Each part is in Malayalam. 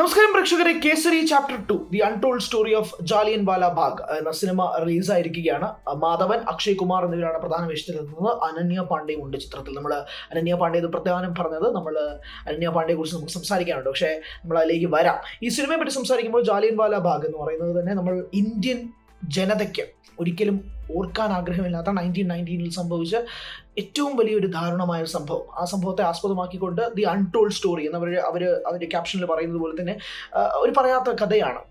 നമസ്കാരം പ്രേക്ഷകരെ Kesari chapter two the untold story of Jallianwala Bagh എന്ന സിനിമ റിലീസ് ആയിരിക്കുകയാണ്. മാധവൻ അക്ഷയ് കുമാർ എന്നിവരാണ് പ്രധാന വേഷത്തിലെത്തുന്നത്. അനന്യ പാണ്ഡെയും ഉണ്ട് ചിത്രത്തിൽ. നമ്മൾ അനന്യ പാണ്ഡെ ഇത് പ്രധാനം പറഞ്ഞത് നമ്മൾ അനന്യ പാണ്ഡെയെ കുറിച്ച് നമുക്ക് സംസാരിക്കാനുണ്ട്. പക്ഷേ നമ്മൾ അതിലേക്ക് വരാം. ഈ സിനിമയെ പറ്റി സംസാരിക്കുമ്പോൾ ജാലിയൻ വാല ബാഗ് എന്ന് പറയുന്നത് തന്നെ നമ്മൾ ഇന്ത്യൻ ജനതയ്ക്ക് ഒരിക്കലും ഓർക്കാൻ ആഗ്രഹമില്ലാത്ത നയന്റീൻ നയന്റീനിൽ സംഭവിച്ച ഏറ്റവും വലിയൊരു ദാരുണമായ ഒരു സംഭവം. ആ സംഭവത്തെ ആസ്പദമാക്കിക്കൊണ്ട് ദി അൺടോൾഡ് സ്റ്റോറി എന്നവർ അവർ അതിന്റെ ക്യാപ്ഷനിൽ പറയുന്നത് പോലെ തന്നെ ഒരു പറയാത്ത കഥയാണ്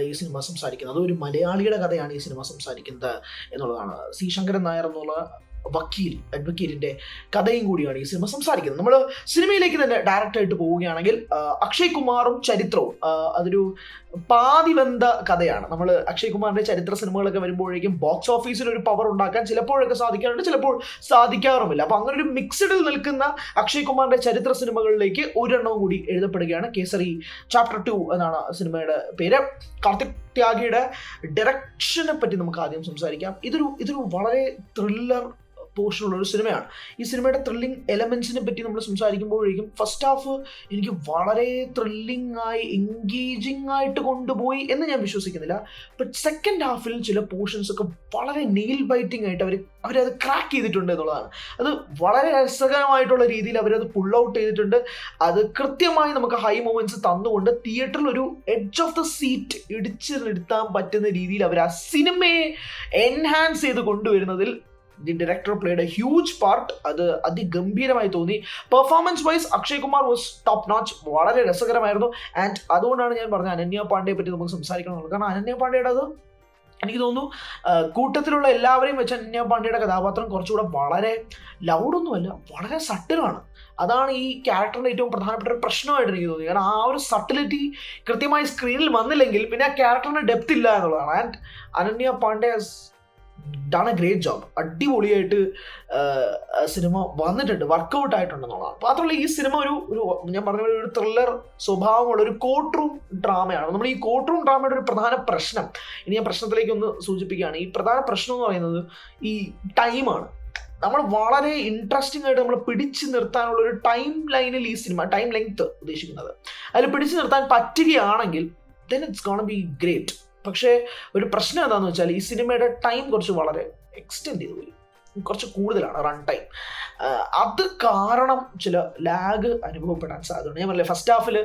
ഈ സിനിമ സംസാരിക്കുന്നത്. അതൊരു മലയാളിയുടെ കഥയാണ് ഈ സിനിമ സംസാരിക്കുന്നത് എന്നുള്ളതാണ്. സി. ശങ്കരൻ നായർ എന്നുള്ള വക്കീൽ അഡ്വക്കേറ്റിന്റെ കഥയും കൂടിയാണ് ഈ സിനിമ സംസാരിക്കുന്നത്. നമ്മൾ സിനിമയിലേക്ക് തന്നെ ഡയറക്റ്റായിട്ട് പോവുകയാണെങ്കിൽ അക്ഷയ് കുമാറും ചരിത്രവും ആ, അതൊരു വെന്ത കഥയാണ്. നമ്മൾ അക്ഷയ് കുമാറിന്റെ ചരിത്ര സിനിമകളൊക്കെ വരുമ്പോഴേക്കും ബോക്സ് ഓഫീസിൽ ഒരു പവർ ഉണ്ടാക്കാൻ ചിലപ്പോഴൊക്കെ സാധിക്കാറുണ്ട് ചിലപ്പോൾ സാധിക്കാറുമില്ല. അപ്പൊ അങ്ങനെ ഒരു മിക്സഡിൽ നിൽക്കുന്ന അക്ഷയ് കുമാറിന്റെ ചരിത്ര സിനിമകളിലേക്ക് ഒരെണ്ണവും കൂടി എഴുതപ്പെടുകയാണ്. കേസറി ചാപ്റ്റർ ടു എന്നാണ് സിനിമയുടെ പേര്. കാർത്തിക് ത്യാഗിയുടെ ഡയറക്ഷനെ പറ്റി നമുക്ക് ആദ്യം സംസാരിക്കാം. ഇതൊരു ഇതൊരു വളരെ ത്രില്ലർ പോർഷനുള്ള ഒരു സിനിമയാണ്. ഈ സിനിമയുടെ ത്രില്ലിംഗ് എലമെൻസിനെ പറ്റി നമ്മൾ സംസാരിക്കുമ്പോഴേക്കും ഫസ്റ്റ് ഹാഫ് എനിക്ക് വളരെ ത്രില്ലിംഗ് ആയി എൻഗേജിങ് ആയിട്ട് കൊണ്ടുപോയി എന്ന് ഞാൻ വിശ്വസിക്കുന്നില്ല. ബട്ട് സെക്കൻഡ് ഹാഫിൽ ചില പോർഷൻസ് ഒക്കെ വളരെ നെയിൽ ബൈറ്റിംഗ് ആയിട്ട് അവർ അവരത് ക്രാക്ക് ചെയ്തിട്ടുണ്ട് എന്നുള്ളതാണ്. അത് വളരെ രസകരമായിട്ടുള്ള രീതിയിൽ അവരത് പുൾ ഔട്ട് ചെയ്തിട്ടുണ്ട്. അത് കൃത്യമായി നമുക്ക് ഹൈ മൊമെന്റ്സ് തന്നുകൊണ്ട് തിയേറ്ററിൽ ഒരു എഡ്ജ് ഓഫ് ദ സീറ്റ് ഇടിച്ചു നിർത്താൻ പറ്റുന്ന രീതിയിൽ അവർ ആ സിനിമയെ എൻഹാൻസ് ചെയ്ത് കൊണ്ടുവരുന്നതിൽ the director played a huge part അത് അതിഗംഭീരമായി തോന്നി. Performance wise Akshay Kumar was top notch വളരെ രസകരമായിരുന്നു. ആൻഡ് അതുകൊണ്ടാണ് ഞാൻ പറഞ്ഞത് അനന്യ പാണ്ഡെയെ പറ്റി നമുക്ക് സംസാരിക്കണം എന്നുള്ളത്. കാരണം അനന്യ പാണ്ഡെയുടെ അത് എനിക്ക് തോന്നുന്നു കൂട്ടത്തിലുള്ള എല്ലാവരെയും വെച്ച് അനന്യ പാണ്ഡെയുടെ കഥാപാത്രം കുറച്ചുകൂടെ വളരെ ലൗഡൊന്നുമല്ല വളരെ സട്ടിലാണ് അതാണ് ഈ ക്യാരക്ടറിന്റെ ഏറ്റവും പ്രധാനപ്പെട്ട ഒരു പ്രശ്നമായിട്ട് എനിക്ക് തോന്നി കാരണം ആ ഒരു സട്ടിലിറ്റി കൃത്യമായി സ്ക്രീനിൽ വന്നില്ലെങ്കിൽ പിന്നെ ആ ക്യാരക്ടറിന് ഡെപ്ത് ഇല്ല എന്നുള്ളതാണ്. And Ananya Panday done a great job അടിപൊളിയായിട്ട് സിനിമ വന്നിട്ടുണ്ട് വർക്കൗട്ട് ആയിട്ടുണ്ടെന്നുള്ളതാണ്. മാത്രമല്ല ഈ സിനിമ ഒരു ഒരു ഞാൻ പറഞ്ഞ ഒരു ത്രില്ലർ സ്വഭാവമുള്ള ഒരു കോർട്ട് റൂം ഡ്രാമയാണ് നമ്മൾ ഈ കോർട്ട് റൂം ഡ്രാമയുടെ ഒരു പ്രധാന പ്രശ്നം ഇനി ഞാൻ പ്രശ്നത്തിലേക്ക് ഒന്ന് സൂചിപ്പിക്കുകയാണ്. ഈ പ്രധാന പ്രശ്നം എന്ന് പറയുന്നത് ഈ ടൈമാണ് നമ്മൾ വളരെ ഇൻട്രസ്റ്റിംഗ് ആയിട്ട് നമ്മൾ പിടിച്ചു നിർത്താനുള്ള ഒരു ടൈം ലൈനിൽ ഈ സിനിമ ടൈം ലെങ്ത് ഉദ്ദേശിക്കുന്നത്. അതിൽ പിടിച്ചു നിർത്താൻ പറ്റുകയാണെങ്കിൽ then it's gonna be great പക്ഷേ ഒരു പ്രശ്നം എന്താണെന്ന് വെച്ചാൽ ഈ സിനിമയുടെ ടൈം കുറച്ച് വളരെ എക്സ്റ്റെൻഡ് ചെയ്തു പോയി. കുറച്ച് കൂടുതലാണ് റൺ ടൈം അത് കാരണം ചില ലാഗ് അനുഭവപ്പെടാൻ സാധ്യതയുണ്ട്. ഞാൻ പറയുന്നത് ഫസ്റ്റ് ഹാഫിൽ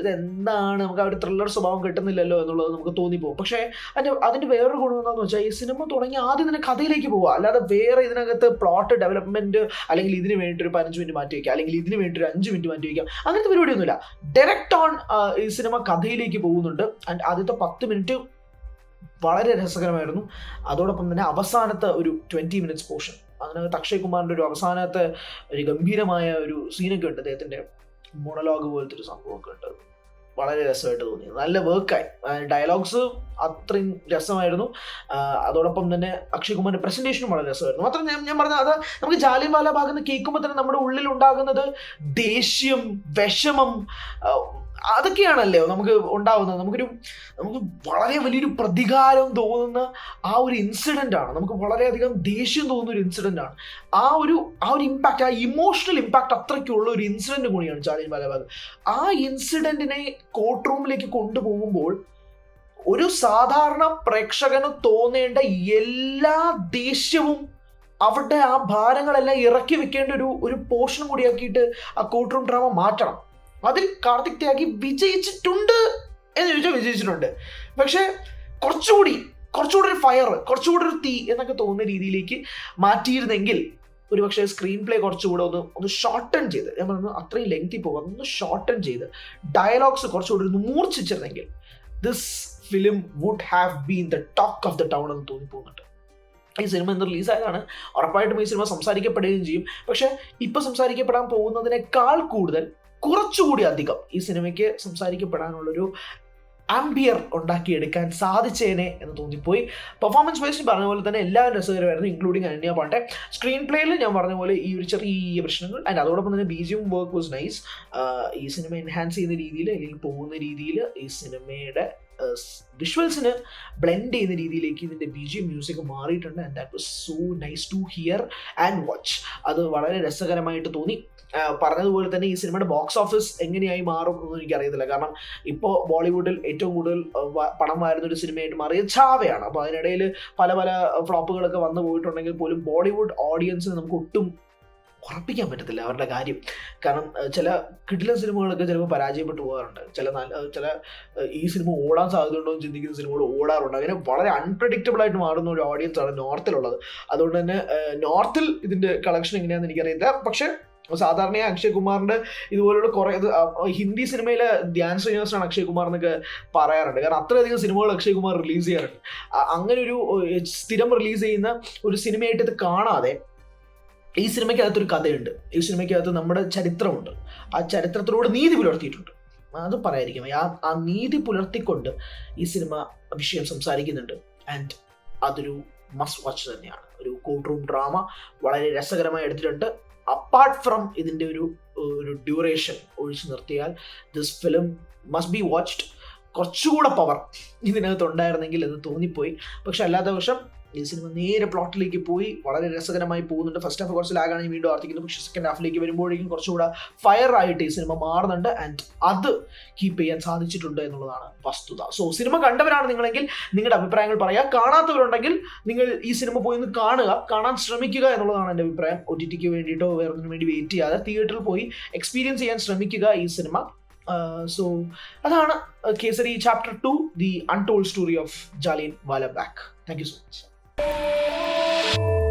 ഇതെന്താണ്? നമുക്ക് ആ ഒരു ത്രില്ലർ സ്വഭാവം കിട്ടുന്നില്ലല്ലോ എന്നുള്ളത് നമുക്ക് തോന്നിപ്പോകും. പക്ഷേ അതിന്റെ അതിന്റെ വേറൊരു ഗുണം എന്താണെന്ന് വെച്ചാൽ ഈ സിനിമ തുടങ്ങി ആദ്യം തന്നെ കഥയിലേക്ക് പോവുക. അല്ലാതെ വേറെ ഇതിനകത്ത് പ്ലോട്ട് ഡെവലപ്മെന്റ് അല്ലെങ്കിൽ ഇതിന് വേണ്ടി ഒരു പതിനഞ്ച് മിനിറ്റ് മാറ്റി വയ്ക്കുക അല്ലെങ്കിൽ ഇതിന് വേണ്ടി ഒരു അഞ്ച് മിനിറ്റ് മാറ്റി വയ്ക്കുക അങ്ങനത്തെ പരിപാടിയൊന്നുമില്ല. ഡയറക്റ്റ് ഓൺ ഈ സിനിമ കഥയിലേക്ക് പോകുന്നുണ്ട്. ആൻഡ് ആദ്യത്തെ പത്ത് മിനിറ്റ് വളരെ രസകരമായിരുന്നു. അതോടൊപ്പം തന്നെ അവസാനത്തെ ഒരു ട്വന്റി മിനിറ്റ്സ് പോർഷൻ അതിനകത്ത് അക്ഷയ് കുമാറിന്റെ ഒരു അവസാനത്തെ ഒരു ഗംഭീരമായ ഒരു സീനൊക്കെ ഉണ്ട്. അദ്ദേഹത്തിന്റെ മോണലോഗ് പോലത്തെ ഒരു സംഭവമൊക്കെ ഉണ്ട്. വളരെ രസമായിട്ട് തോന്നി. നല്ല വർക്കായി ഡയലോഗ്സ് അത്രയും രസമായിരുന്നു. അതോടൊപ്പം തന്നെ അക്ഷയ് കുമാറിന്റെ പ്രസന്റേഷനും വളരെ രസമായിരുന്നു. മാത്രം ഞാൻ ഞാൻ പറഞ്ഞ അത് നമുക്ക് ജാലിയൻ വാല ഭാഗത്ത് കേൾക്കുമ്പോൾ തന്നെ നമ്മുടെ ഉള്ളിൽ ഉണ്ടാകുന്നത് ദേഷ്യം വിഷമം അതൊക്കെയാണല്ലോ നമുക്ക് ഉണ്ടാവുന്നത്. നമുക്കൊരു നമുക്ക് വളരെ വലിയൊരു പ്രതികാരം തോന്നുന്ന ആ ഒരു ഇൻസിഡന്റ് ആണ്. നമുക്ക് വളരെയധികം ദേഷ്യം തോന്നുന്ന ഒരു ഇൻസിഡന്റ് ആണ്. ആ ഒരു ആ ഒരു ഇമ്പാക്റ്റ് ആ ഇമോഷണൽ ഇമ്പാക്റ്റ് അത്രയ്ക്കുള്ള ഒരു ഇൻസിഡന്റ് കൂടിയാണ് ജാലിയൻ വാലാബാഗ് ആ ഇൻസിഡന്റിനെ കോർട്ട് റൂമിലേക്ക് കൊണ്ടുപോകുമ്പോൾ ഒരു സാധാരണ പ്രേക്ഷകന് തോന്നേണ്ട എല്ലാ ദേഷ്യവും അവിടെ ആ ഭാരങ്ങളെല്ലാം ഇറക്കി വെക്കേണ്ട ഒരു ഒരു പോർഷൻ കൂടിയാക്കിയിട്ട് ആ കോർട്ട് റൂം ഡ്രാമ മാറ്റണം. അതിൽ കാർത്തിക് ത്യാഗി വിജയിച്ചിട്ടുണ്ട് എന്ന് ചോദിച്ചാൽ വിജയിച്ചിട്ടുണ്ട്. പക്ഷേ കുറച്ചുകൂടി കുറച്ചുകൂടി ഒരു ഫയർ കുറച്ചുകൂടി ഒരു തീ എന്നൊക്കെ തോന്നുന്ന രീതിയിലേക്ക് മാറ്റിയിരുന്നെങ്കിൽ ഒരു പക്ഷേ സ്ക്രീൻ പ്ലേ കുറച്ചുകൂടെ ഒന്ന് ഒന്ന് ഷോർട്ടൺ ചെയ്ത് ഞാൻ പറയുന്നത് അത്രയും ലെങ്തി പോകാം ഒന്ന് ഷോർട്ടൺ ചെയ്ത് ഡയലോഗ്സ് കുറച്ചുകൂടി ഒന്ന് മൂർച്ഛിച്ചിരുന്നെങ്കിൽ this film would have been the talk of the town എന്ന് തോന്നിപ്പോകുന്നുണ്ട്. ഈ സിനിമ ഇന്ന് റിലീസായതാണ് ഉറപ്പായിട്ടും ഈ സിനിമ സംസാരിക്കപ്പെടുകയും ചെയ്യും. പക്ഷേ ഇപ്പോൾ സംസാരിക്കപ്പെടാൻ പോകുന്നതിനേക്കാൾ കൂടുതൽ കുറച്ചുകൂടി അധികം ഈ സിനിമയ്ക്ക് സംസാരിക്കപ്പെടാനുള്ളൊരു ആംബിയർ ഉണ്ടാക്കിയെടുക്കാൻ സാധിച്ചേനെ എന്ന് തോന്നിപ്പോയി. പെർഫോമൻസ് വൈസ് പറഞ്ഞ പോലെ തന്നെ എല്ലാം രസകരമായിരുന്നു ഇൻക്ലൂഡിങ് അനന്യ പാണ്ഡെ. സ്ക്രീൻ പ്ലേയിൽ ഞാൻ പറഞ്ഞ പോലെ ഈ ഒരു ചെറിയ പ്രശ്നങ്ങൾ ആൻഡ് അതോടൊപ്പം തന്നെ ബീജിയം വർക്ക് വാസ് നൈസ് ഈ സിനിമ എൻഹാൻസ് ചെയ്യുന്ന രീതിയിൽ അല്ലെങ്കിൽ പോകുന്ന രീതിയിൽ ഈ സിനിമയുടെ വിഷ്വൽസിന് ബ്ലെൻഡ് ചെയ്യുന്ന രീതിയിലേക്ക് ഇതിന്റെ ബി ജി മ്യൂസിക് മാറിയിട്ടുണ്ട്. And that was so nice to hear and watch അത് വളരെ രസകരമായിട്ട് തോന്നി. പറഞ്ഞതുപോലെ തന്നെ ഈ സിനിമയുടെ ബോക്സ് ഓഫീസ് എങ്ങനെയായി മാറും എന്ന് എനിക്കറിയത്തില്ല. കാരണം ഇപ്പോൾ ബോളിവുഡിൽ ഏറ്റവും കൂടുതൽ പണം വാരുന്ന ഒരു സിനിമയായിട്ട് മാറിയ ചാവയാണ്. അപ്പോൾ അതിനിടയിൽ പല പല ഫ്ലോപ്പുകളൊക്കെ വന്നു പോയിട്ടുണ്ടെങ്കിൽ പോലും ബോളിവുഡ് ഓഡിയൻസിന് നമുക്ക് ഒട്ടും ഉറപ്പിക്കാൻ പറ്റത്തില്ല അവരുടെ കാര്യം. കാരണം ചില കിടിലൻ സിനിമകളൊക്കെ ചിലപ്പോൾ പരാജയപ്പെട്ടു പോകാറുണ്ട്. ചില നല്ല ചില ഈ സിനിമ ഓടാൻ സാധ്യതയുണ്ടോ എന്ന് ചിന്തിക്കുന്ന സിനിമകൾ ഓടാറുണ്ട്. അങ്ങനെ വളരെ അൺപ്രഡിക്റ്റബിൾ ആയിട്ട് മാറുന്ന ഒരു ഓഡിയൻസ് ആണ് നോർത്തിലുള്ളത്. അതുകൊണ്ട് തന്നെ നോർത്തിൽ ഇതിന്റെ കളക്ഷൻ എങ്ങനെയാണെന്ന് എനിക്കറിയില്ല പക്ഷേ സാധാരണ അക്ഷയ് കുമാറിന്റെ ഇതുപോലുള്ള കുറെ ഹിന്ദി സിനിമയിലെ ധ്യാൻ ശ്രീനിവാസനാണ് അക്ഷയ് കുമാർ എന്നൊക്കെ പറയാറുണ്ട്. കാരണം അത്രയധികം സിനിമകൾ അക്ഷയ് കുമാർ റിലീസ് ചെയ്യാറുണ്ട്. അങ്ങനെ ഒരു സ്ഥിരം റിലീസ് ചെയ്യുന്ന ഒരു സിനിമയായിട്ട് ഇത് കാണാതെ ഈ സിനിമയ്ക്കകത്തൊരു കഥയുണ്ട്. ഈ സിനിമയ്ക്കകത്ത് നമ്മുടെ ചരിത്രമുണ്ട്. ആ ചരിത്രത്തിലൂടെ നീതി പുലർത്തിയിട്ടുണ്ട്. അത് പറയായിരിക്കും ആ ആ നീതി പുലർത്തിക്കൊണ്ട് ഈ സിനിമ വിഷയം സംസാരിക്കുന്നുണ്ട്. ആൻഡ് അതൊരു മസ്റ്റ് വാച്ച് തന്നെയാണ്. ഒരു കോർട്ട് റൂം ഡ്രാമ വളരെ രസകരമായി എടുത്തിട്ടുണ്ട്. അപ്പാർട്ട് ഫ്രം ഇതിന്റെ ഒരു ഒരു ഡ്യൂറേഷൻ ഒഴിച്ചു നിർത്തിയാൽ this film must be watched കുറച്ചുകൂടെ പവർ ഇതിനകത്ത് ഉണ്ടായിരുന്നെങ്കിൽ എന്ന് തോന്നിപ്പോയി. പക്ഷെ അല്ലാത്ത പക്ഷം ഈ സിനിമ നേരെ പ്ലോട്ടിലേക്ക് പോയി. വളരെ രസകരമായി പോകുന്നുണ്ട്. ഫസ്റ്റ് ഹാഫ് കുറച്ച് ലാഗാണ് വീണ്ടും ആർത്തിക്കുന്നു പക്ഷേ സെക്കൻഡ് ഹാഫിലേക്ക് വരുമ്പോഴേക്കും കുറച്ചുകൂടെ ഫയർ ആയിട്ട് ഈ സിനിമ മാറുന്നുണ്ട്. ആൻഡ് അത് കീപ്പ് ചെയ്യാൻ സാധിച്ചിട്ടുണ്ട് എന്നുള്ളതാണ് വസ്തുത. സോ സിനിമ കണ്ടവരാണ് നിങ്ങളെങ്കിൽ നിങ്ങളുടെ അഭിപ്രായങ്ങൾ പറയാം. കാണാത്തവരുണ്ടെങ്കിൽ നിങ്ങൾ ഈ സിനിമ പോയി ഒന്ന് കാണുക. കാണാൻ ശ്രമിക്കുക എന്നുള്ളതാണ് എന്റെ അഭിപ്രായം. ഒ ടി ടിക്ക് വേണ്ടിയിട്ടോ വേറൊന്നിനു വേണ്ടി വെയിറ്റ് ചെയ്യാതെ തിയേറ്ററിൽ പോയി എക്സ്പീരിയൻസ് ചെയ്യാൻ ശ്രമിക്കുക ഈ സിനിമ സോ അതാണ് Kesari chapter two the untold story of Jallianwala Bagh thank you so much Thank you.